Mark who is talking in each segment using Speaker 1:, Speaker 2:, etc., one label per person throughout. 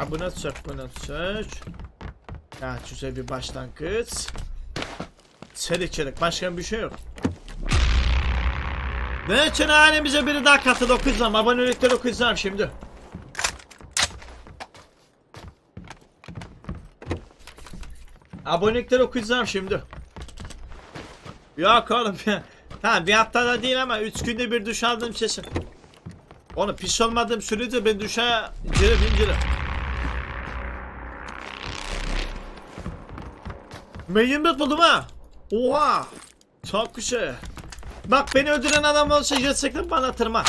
Speaker 1: Ha buna sök buna sök. Ya güzel bir başlangıç. Çelik çelik başka bir şey yok. Ne için halimize biri daha katıl okuyacağım. Abonelikleri okuyacağım şimdi. Abonelikleri okuyacağım şimdi. Yok oğlum. Tamam bir haftada değil ama 3 günde bir duş aldım kesin. Oğlum pis olmadığım sürece ben duşa girerim girerim. Ben 24 buldum ha. Oha. Çok güzel. Bak beni öldüren adam olsa gerçekten bana tırma.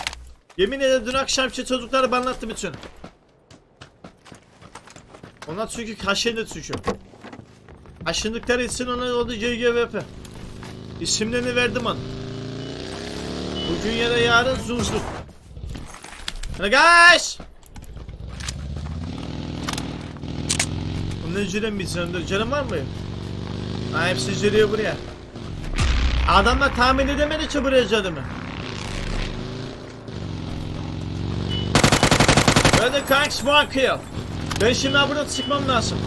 Speaker 1: Yemin ederim dün akşamki çocukları bana anlattı bütün. Onlar çünkü kaşındı çünkü. Aşındıkları için ona oldu GGVP. İsimlerini verdim ona. Bugün ya da yarın zuzluk. Guys! Bunun canım bir canım. Canım var mı? Ha hepsi geliyor buraya. Adamlar tahmin edemedi ki buraya canımı. Böyle kanks one kill. Ben şimdi buradan çıkmam lazım.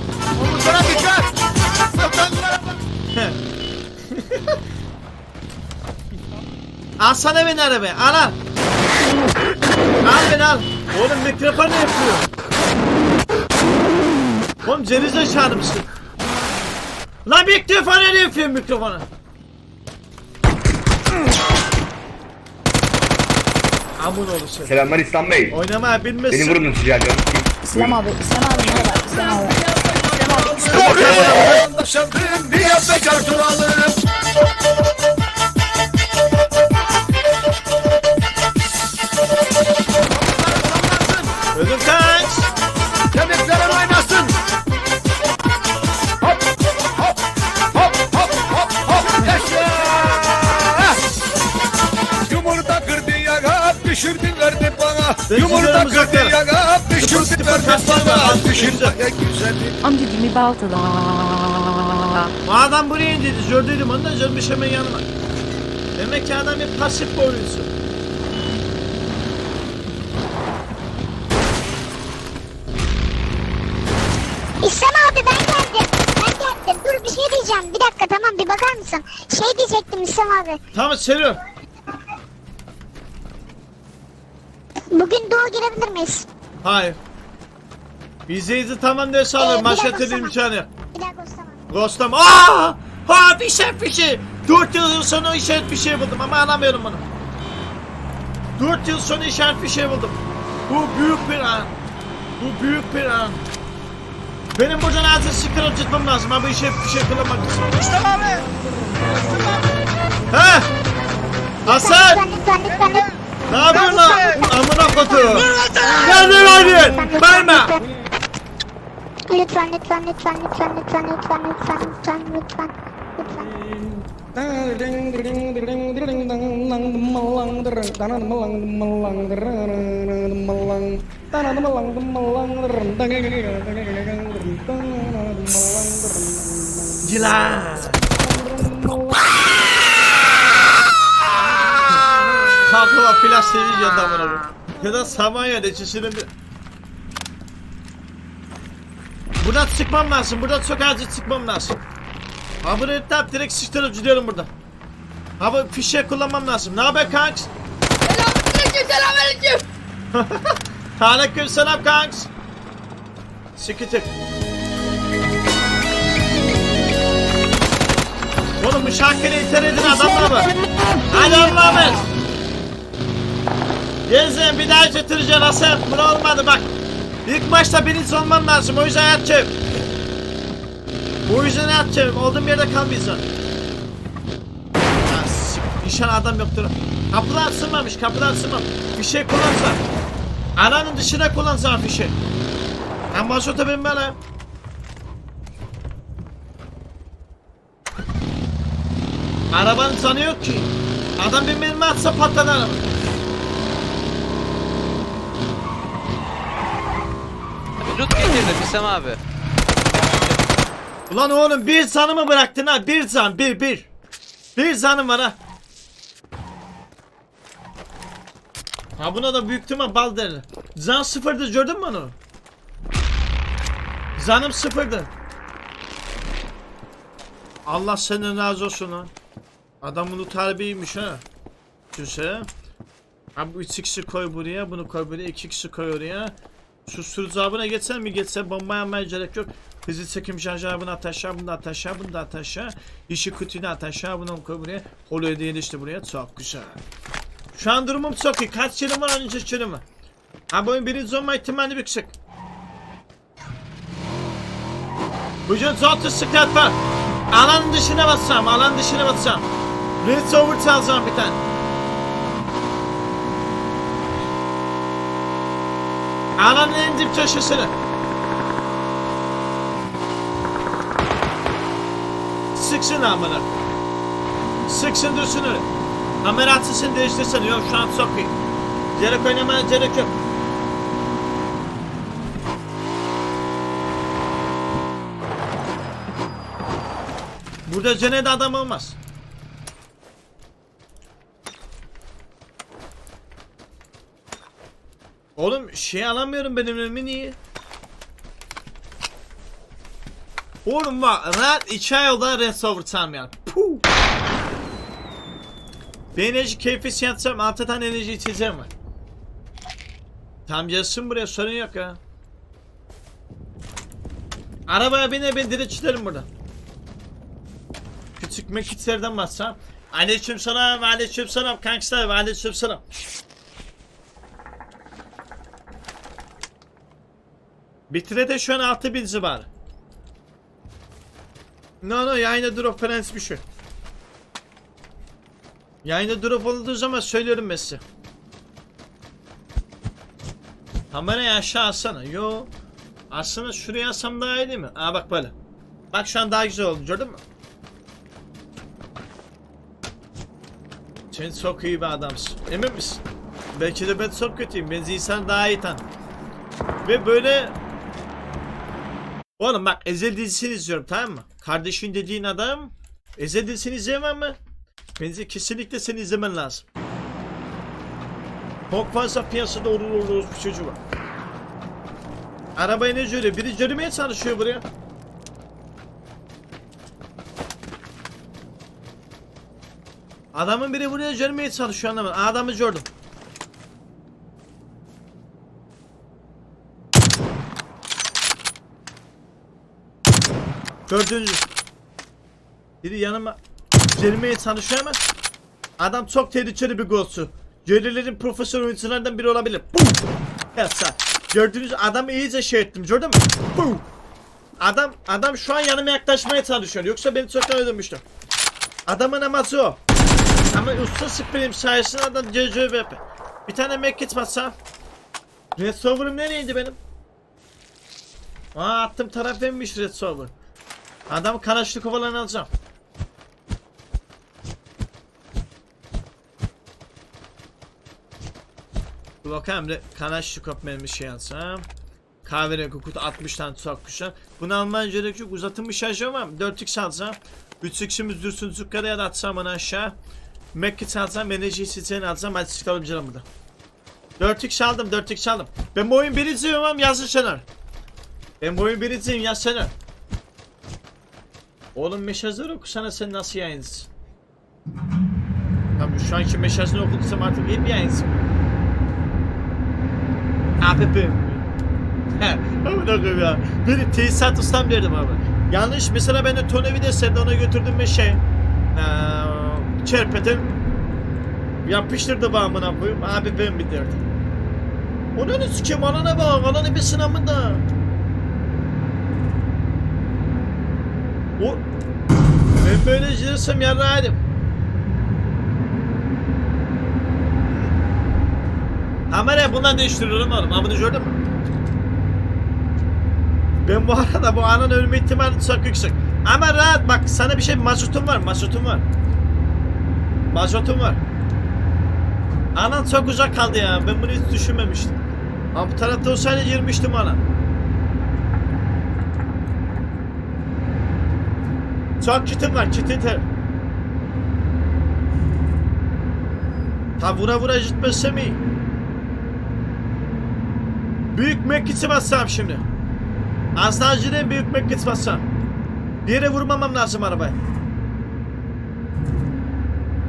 Speaker 2: Omuzlara dikkat.
Speaker 1: Alsana beni arabaya. Al al. Al beni al. Oğlum mikrofon ne yapıyor? Oğlum cenize çağırmışsın. Lan mikrofon yapıyor mikrofonu? Amun sen.
Speaker 3: Selamlar İslam Bey.
Speaker 1: Oynama bilmesin.
Speaker 3: Beni vurun sıcağı canım.
Speaker 4: İslam abi, İslam abi merhaba, İslam abi. İslam abi.
Speaker 2: Oraya anlaşıldım. Bir yap bana. Pişirdin ne güzel.
Speaker 4: Amca Jimmy Baltala.
Speaker 1: O adam buraya indiydi. Gördüydüm ondan gelmiş hemen yanıma. Demek ki adam bir pasif bir oyuncu.
Speaker 5: İslam abi ben geldim. Ben geldim. Dur bir şey diyeceğim. Bir dakika tamam bir bakar mısın? Şey diyecektim İslam abi.
Speaker 1: Tamam seviyorum.
Speaker 5: Bugün doğu girebilir miyiz?
Speaker 1: Hayır. Bizeyizi tamam
Speaker 5: Ee,
Speaker 1: Maşa
Speaker 5: dakika
Speaker 1: dedi
Speaker 5: sana.
Speaker 1: imkanı yok.
Speaker 5: Bir daha göstermem.
Speaker 1: Ghost'lam. Aaa! Ha bir şey bir şey. 4 yıl sonra işaret bir şey buldum ama alamıyorum bunu. 4 yıl sonra işaret bir şey buldum. Bu büyük bir an. Bu büyük bir an. Benim buradan acil sıkırıp gitmem lazım ama işe bir şey kullanmak için.
Speaker 2: İslam abi.
Speaker 1: He! Hasan! Ne yapıyorsun lan? Amına koduğum. Geldi hadi. Bayma.
Speaker 5: Lütfen lütfen lütfen lütfen lütfen lütfen lütfen lütfen lütfen lütfen.
Speaker 1: Yılan. Kalkıma flash geldi amına koyayım. Ya da Samanya'da ikisinin bir... Buradan çıkmam lazım. Buradan acil çıkmam lazım. Ha bunu etten direkt sıçtırıp gidiyorum burada. Ha bu fişe kullanmam lazım. Ne haber kanks?
Speaker 6: Selamünaleyküm, selamünaleyküm.
Speaker 1: Aleyküm selam kanks. Sıkıntı. Oğlum müşakele iter edin adamlar mı? Hadi Allah'a emanet. Gezin bir daha getireceksin Hasan. Bu olmadı bak. İlk başta birinci olman lazım. O yüzden yatacağım. Bu yüzden yatacağım. Olduğum yerde kalmayacaksın. İnşallah adam yoktur. Kapılar açılmamış. Kapılar açılmamış. Bir şey kullansa. Alanın dışına kullansa fişi. Ben başota benim böyle. Arabanın canı yok ki. Adam bir mermi atsa patladı araba.
Speaker 7: Loot getirdim İslam abi.
Speaker 1: Ulan oğlum bir canımı bıraktın ha. Bir can bir bir. Bir canım var ha. Ha buna da büyük ihtimal bal derler. Can sıfırdı gördün mü onu? Canım sıfırdı. Allah senden razı olsun lan. Adam bunu terbiyeymiş ha. Güzel. Abi bu 3x'i koy buraya, bunu koy buraya, 2x'i koy oraya. Susturucu abına geçsen mi geçse bomba yapmaya gerek yok. Hızlı çekim şarjı bunu at aşağı, bunu at aşağı, bunu at aşağı. İşi kutuyu at aşağı, bunu koy buraya. Holo'yu da işte buraya. Çok güzel. Şu an durumum çok iyi. Kaç çelim var, 13 çelim var. Ha bu oyun birinci olma ihtimali yüksek. Bugün zaten sıkıntı var. Alan dışına bassam, alan dışına bassam. Red over çalacağım bir tane. Alanın en dip köşesine. Sıksın amına. Sıksın dursun öyle. Kamera açısını değiştirsene. Yok şu an iyi. Gerek oynamaya gerek yok. Burada cennet adam olmaz. Oğlum şey alamıyorum benim önümü niye? Oğlum bak rahat 2 ay oldu Red Overtime yani. Puh. Bir enerji keyfi yatsam 6 tane enerji içeceğim var. Tam yazsın buraya sorun yok ya. Arabaya bine ben direkt çıkarım buradan. Küçük mekitlerden bassam. Aleyküm selam, aleyküm selam kanklar, aleyküm selam. Bitire de şu an 6000 civarı. No no yayında drop falan bir şey. Yayında drop olduğu zaman söylüyorum ben size. Kamerayı aşağı alsana. Yo. Aslında şuraya alsam daha iyi değil mi? Aa bak böyle. Bak şu an daha güzel oldu gördün mü? Sen çok iyi bir adamsın. Emin misin? Belki de ben çok kötüyüm. Ben insan daha iyi tan. Ve böyle Oğlum bak Ezel dizisini izliyorum tamam mı? Kardeşin dediğin adam Ezel dizisini izleyemem mi? Bence kesinlikle seni izlemen lazım. Çok fazla piyasada olur olur bir çocuğu var. Arabayı ne görüyor? Biri görmeye çalışıyor buraya. Adamın biri buraya görmeye çalışıyor anlamadım. Adamı gördüm. Dördüncü. Biri yanıma gelmeye çalışıyor ama adam çok tehlikeli bir golsü. Görelerin profesyonel oyuncularından biri olabilir. Bum! Yatsa. Gördüğünüz adamı iyice şey ettim gördün mü? Bum! Adam adam şu an yanıma yaklaşmaya çalışıyor. Yoksa beni çoktan öldürmüştü. Adamın amacı o. Ama usta spreyim sayesinde adam CCB yapıyor. Bir tane mekket bassam. Red Sover'ım nereydi benim? Aa attım taraf benmiş Red Sover. Adam karaşlı kovalarını alacağım. Dur bakayım da kanaşlı kop benim bir şey alsam. Kahverengi kutu 60 tane çok güzel. Bunu alman gerek yok. Uzatılmış şarjı var mı? 4x alsam. 3x'imiz dursun yukarıya da atsam bana aşağı. Mekkit alsam. Enerji sistemini alsam. Hadi çıkalım canım burada. 4x aldım 4x aldım. Ben bu oyun birinciyim ama yazın Şener. Ben bu oyun birinciyim yaz Şener. Oğlum mesajları okusana sen nasıl yayıncısın? Tabii şu anki mesajını okuduysam artık iyi bir yayıncısın. APP. He, amına koyayım ya. Beni tesisat ustam derdim abi. Yanlış mesela ben de tornavida sen de ona götürdüm bir şey. Ee, çerpetin yapıştırdı bana amına koyayım. Abi ben bir derdim. Onu ne sikeyim alana bak alanı bir sınavında. O ben böyle girsem yarrağıydım. Kamera bundan değiştiriyorum oğlum. Ha bunu gördün mü? Ben bu arada bu anın ölme ihtimali çok yüksek. Ama rahat bak sana bir şey mazotum var mazotum var. Mazotum var. Anan çok uzak kaldı ya. Ben bunu hiç düşünmemiştim. Ama bu tarafta olsaydı girmiştim ana. Çok kitim var kitim ter. Ta vura vura gitmezsem iyi. Büyük mekisi bassam şimdi. Az daha bir hükmet gitmezsem. Bir yere vurmamam lazım arabayı.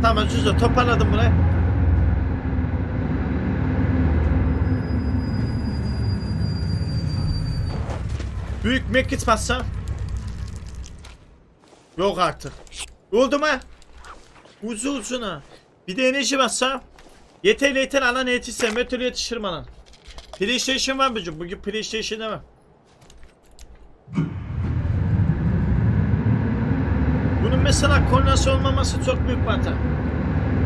Speaker 1: Tamam Cüzdo toparladım burayı. Büyük mek gitmezsem. Yok artık. Oldu mu? Uzu uzuna. Bir de enerji bassam. Yeter yeter alan yetişse metal yetişir bana. PlayStation var mı? Bugün PlayStation demem. Bunun mesela kornası olmaması çok büyük hata.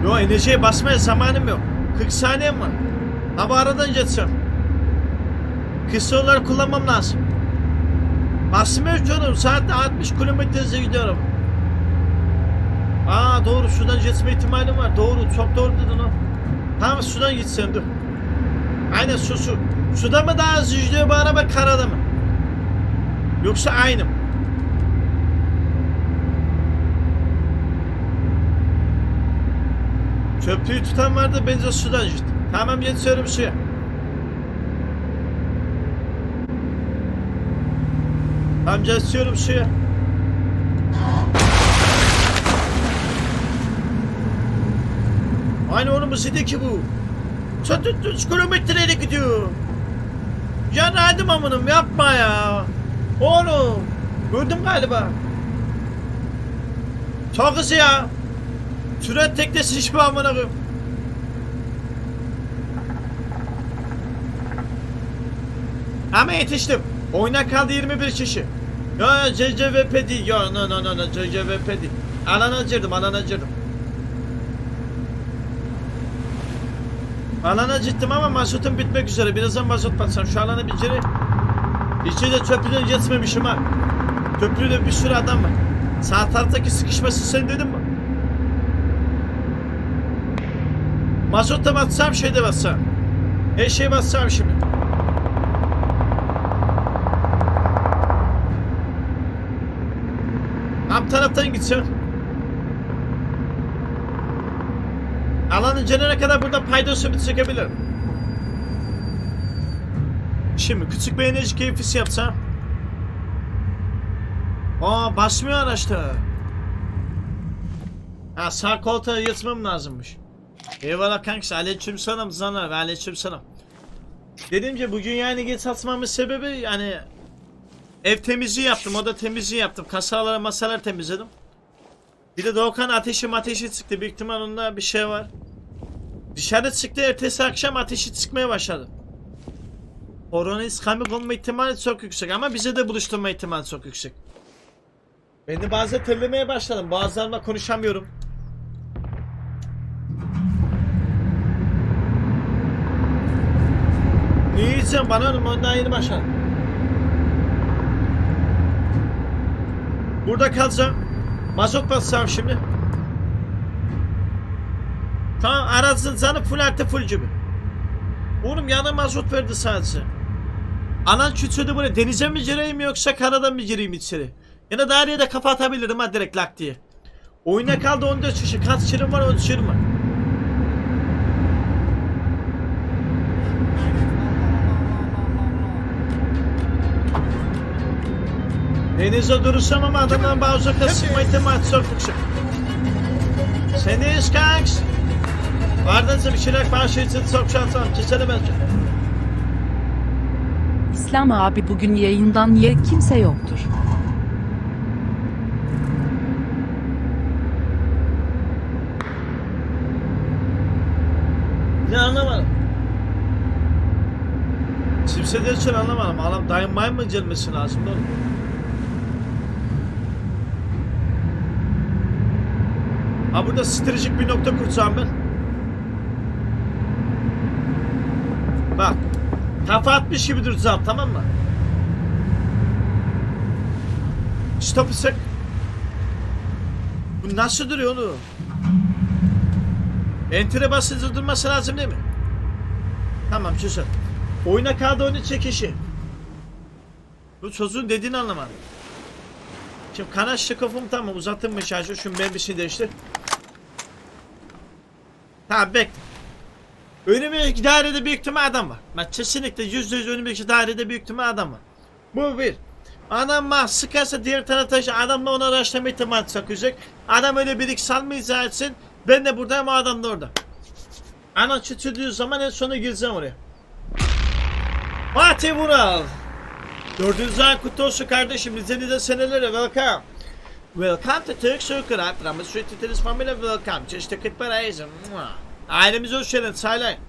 Speaker 1: Yo enerjiye basmaya zamanım yok. 40 saniyem var. Bu aradan geçsem. Kısa olarak kullanmam lazım. Basmıyor canım. Saatte 60 kilometre hızla gidiyorum. Aa doğru sudan geçme ihtimalim var. Doğru çok doğru dedin o. Tamam sudan gitsen dur. Aynen su su. Suda mı daha hızlı gidiyor bu araba karada mı? Yoksa aynı mı? Köprüyü tutan vardı ben de sudan gittim. Tamam geçiyorum suya. Tamam geçiyorum suya. Aynı onun ki bu. Çatı 3 kilometreyle gidiyor. Ya hadi amınım yapma ya. Oğlum. Gördüm galiba. Çok hızlı ya. Sürat teknesi hiçbir amına koyayım. Ama yetiştim. Oyuna kaldı 21 kişi. Ya CCVP değil. Ya no no no no CCVP değil. Alana girdim alana girdim. Alana gittim ama mazotum bitmek üzere. Birazdan mazot batsam. Şu alana bir kere içeri köprüden geçmemişim ha. Köprüde bir sürü adam var. Sağ taraftaki sıkışması sen dedin mi? Mazota batsam şeyde batsam. Her şeye batsam şimdi. Taraftan gitsen. Alanın canına kadar burada paydosu bir çekebilirim. Şimdi küçük bir enerji keyfisi yapsam. Aa basmıyor araçta. Ha sağ koltuğa yatmam lazımmış. Eyvallah kankası aleyküm selam zanar ve aleyküm selam. Dediğim gibi bugün yani geç atmamın sebebi yani ev temizliği yaptım oda temizliği yaptım kasalara masalar temizledim. Bir de Doğukan ateşi ateşi çıktı büyük ihtimal onda bir şey var. Dışarı çıktı ertesi akşam ateşi çıkmaya başladı. Korona iskamik olma ihtimali çok yüksek ama bize de buluşturma ihtimali çok yüksek. Ben de bazen terlemeye başladım. Bazılarımla konuşamıyorum. Ne yiyeceğim bana oğlum ondan yeni başladım. Burada kalacağım. Mazot basacağım şimdi. Tamam arasın canı full artı full gibi. Oğlum yana mazot verdi sadece. Anan küçüğünü böyle denize mi gireyim yoksa karadan mı gireyim içeri? Ya da daireye de kafa atabilirim ha direkt lak diye. Oyuna kaldı 14 kişi. Kaç şirin var 13 şirin var. Denize durursam ama adamdan bazı ihtimali çok yüksek. Seniz kanks. Vardınız bir şeyler başı için çok şanslı. Kesene bence.
Speaker 3: İslam abi bugün yayından niye kimse yoktur?
Speaker 1: Ne anlamadım. Kimse de için anlamadım. Adam dayanmaya mı gelmesi lazım oğlum? Ha burada stratejik bir nokta kursam ben. Bak. Kafa atmış gibi duracağım tamam mı? Stop'u sık. Bu nasıl duruyor oğlum? Enter'e basınca durması lazım değil mi? Tamam güzel. Oyuna kaldı onun çekişi. Bu çocuğun dediğini anlamadım. Şimdi kanal şakafım tamam uzattım mı şarjı? Şu membisini değiştir. Tamam bekle. Önümüzdeki dairede büyük ihtimal adam var. Ben kesinlikle yüzde yüz önümüzdeki dairede büyük ihtimal adam var. Bu bir. Adam bak sıkarsa diğer tarafa taşı adamla ona araştırma ihtimali çakacak. Adam öyle bir iki salma etsin. Ben de buradayım o adam da orada. Ana çıtırdığu zaman en sona gireceğim oraya. Fatih Vural. Dördüncü ay kutlu olsun kardeşim. Bize de senelere welcome. Welcome to Turk Circle. I'm Ramos Street this family welcome. Just a kit parayız. Ailemize hoş geldin. Saylayın.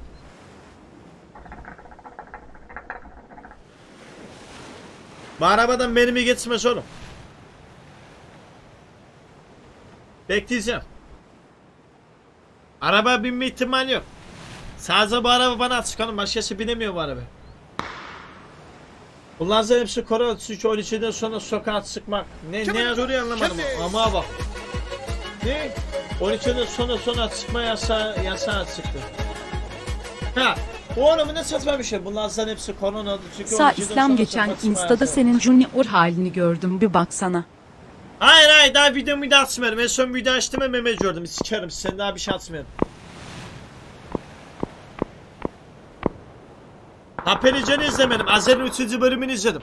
Speaker 1: Bu arabadan benim iyi geçmez oğlum. Bekleyeceğim. Araba binme ihtimali yok. Sadece bu araba bana oğlum. Başkası binemiyor bu araba. Bunlar hepsi koro çünkü 12'den sonra sokağa sıkmak. Ne ne yazıyor anlamadım ama bak. Ne? 12'den sonra sonra sıkma yasağı yasağı çıktı. Ha. Bu araba ne saçma bir şey. Bunlar hepsi korona çünkü
Speaker 3: Sağ
Speaker 1: 12'den
Speaker 3: İslam geçen
Speaker 1: çıkma
Speaker 3: Insta'da senin Junior halini gördüm bir baksana.
Speaker 1: Hayır hayır daha videomu bir daha açmıyorum. En son video açtım ve meme gördüm. Sikerim sen daha bir şey açmıyorum. Hapelican'ı izlemedim. Azer'in 3. bölümünü izledim.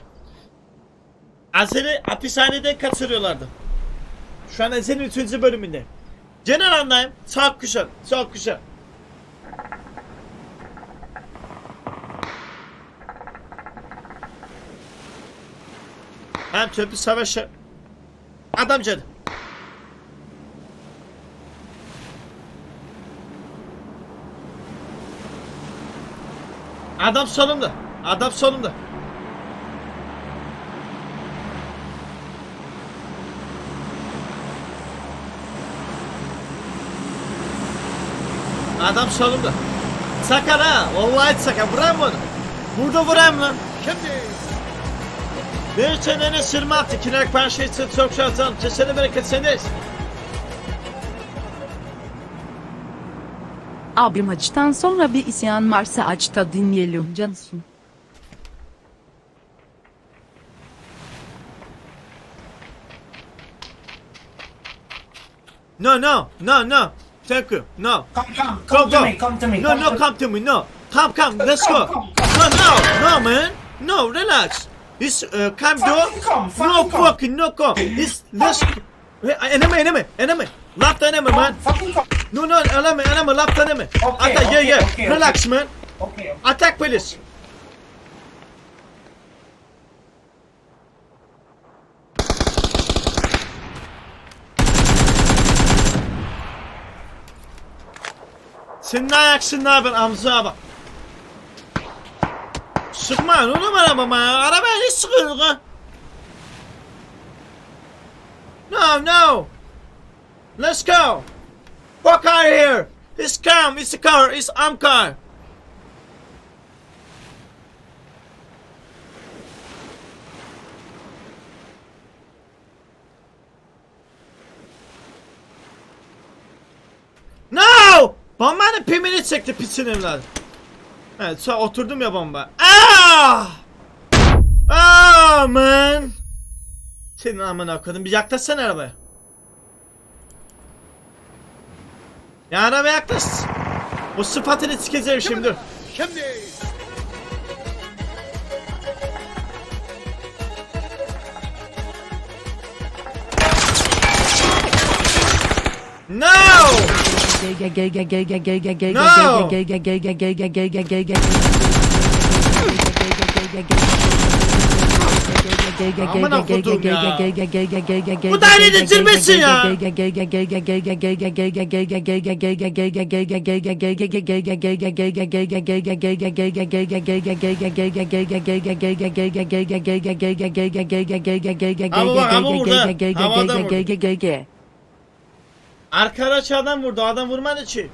Speaker 1: Azer'i hapishaneden kaçırıyorlardı. Şu an Azer'in 3. bölümünde. Genel anlayım. Çok güzel. Çok güzel. Hem köprü savaşı Adam canı. Adam solumda. Adam solumda. Adam solumda. Sakar ha. Vallahi sakar. Vuram onu. Burada vuram lan.
Speaker 2: Şimdi
Speaker 1: Bir çeneni sırma attı. Kinek parça için çok şanslı. Kesene bereket sendeyiz.
Speaker 3: Abim açtan sonra bir isyan varsa açta dinleyelim Cansun.
Speaker 1: No, no, no, no. Thank you. No.
Speaker 8: Come, come,
Speaker 1: Go,
Speaker 8: come
Speaker 1: go.
Speaker 8: to me, come to me.
Speaker 1: No,
Speaker 8: come
Speaker 1: no,
Speaker 8: to-
Speaker 1: come to me. No. Come, come. Let's go.
Speaker 8: Come,
Speaker 1: No, no, no, man. No, relax. It's uh, come
Speaker 8: Fucking
Speaker 1: do.
Speaker 8: come,
Speaker 1: No
Speaker 8: fucking come.
Speaker 1: no come. It's let's. Hey, Enemy, enemy, enemy,
Speaker 8: Come,
Speaker 1: man.
Speaker 8: fucking come.
Speaker 1: No, no, enemy, enemy, left enemy.
Speaker 8: Okay,
Speaker 1: Attack, yeah,
Speaker 8: okay,
Speaker 1: yeah.
Speaker 8: okay,
Speaker 1: Relax, man.
Speaker 8: Okay, okay.
Speaker 1: Attack, police. Senin ayaksın ne haber Hamza bak. Sıkmayın oğlum arabama ya. Arabaya ne sıkıyorsun ha? No, no. Let's go. What car here? It's calm. It's a car. It's I'm car. No! Bombanın pimini çekti pisin evladı. Evet sonra oturdum ya bomba. Ah! Ah man! Senin amına koydum bir yaklaşsana arabaya. Ya arabaya yaklaş. O sıfatını sikeceğim şimdi.
Speaker 2: Şimdi
Speaker 1: No! Amına kodum ya. Bu dairenin zirvesi ya. Arkadaş adam vurdu adam vurmadı ki.